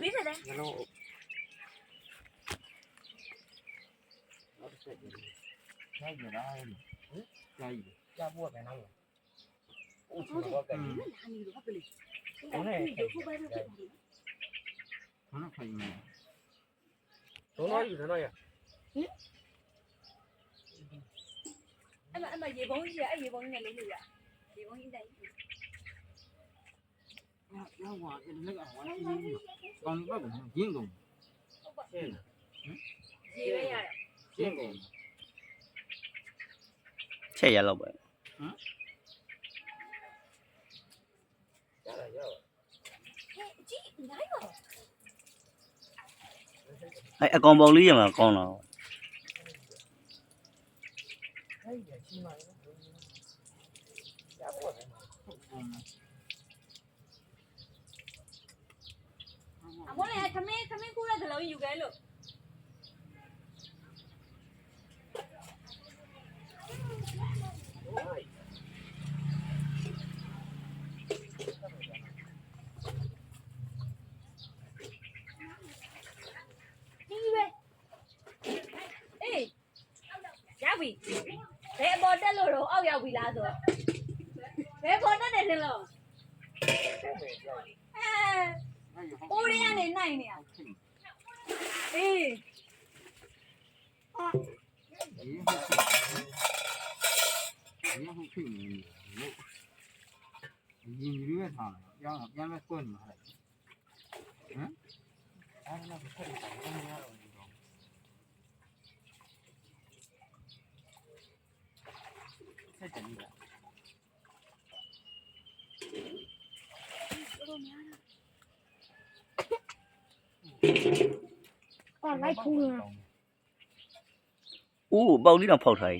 ပေးတယ်လေငလုံးနောက်တစ်ချက်ကြည့်ဆိုင်ကြတာဟဲ့ဟင်ဆိုင်ကြာဖို့ကဘယ်နောက် လဲအိုးချဟုတ်တယ်တော့ကဲမင်းလာနေတော့ပလေဟုတ်တယ်ခုပဲလို့ဖြစ်တယ်ခဏခိုင်နေဒုံတော့ယူဒုံတော့ရအဲ့မအဲ့မရေပုံးကြီးအဲ့ရေပုံးကြီးနဲ့လေးလို့ရရေပုံးကြီးတိုင်းရောက်ပါအဲ့လက်ကဝိုင်းနေကောင်းဘက်ကရင်းကုန်ရှင်းရေပဲရတယ်ရင်းကုန်ချက်ရတော့ပဲရတာရပါဟဲ့ကြည့်နိုင်ပါအဲအကောင်ပေါက်လေးရမှာကောင်းတော့ဟဲ့ရရှိမှကြာဖို့ကဘ ယ်နောက်အမေလည်းခမင်းခမင်းကူတဲ့ဇလုံးယူခဲ့လို့ဒီပဲအေးရောက်ပြီဘယ်အပေါ်တက်လို့တော့အောက်ရောက်ပြီလားဆိုတော့ဘယ်ပေါ်တက်တယ်လဲလို့အဲ အိုးရကနေနိုင်နေရအေးရင်းဟုတ်ရင်းဟုတ်ဖြစ်နေလို့ရင်းရွေးထားတယ်ပြန်ပြန်မဲ့ကွန်းမှာဟဲ့အဲ့ဒါကဆက်နေတာဘယ်လိုရတော့ဒီတော့ဆက်ကြည့်လား လိုက်ခုဦးပေါက်လေးတော့ဖောက်ထား ਈ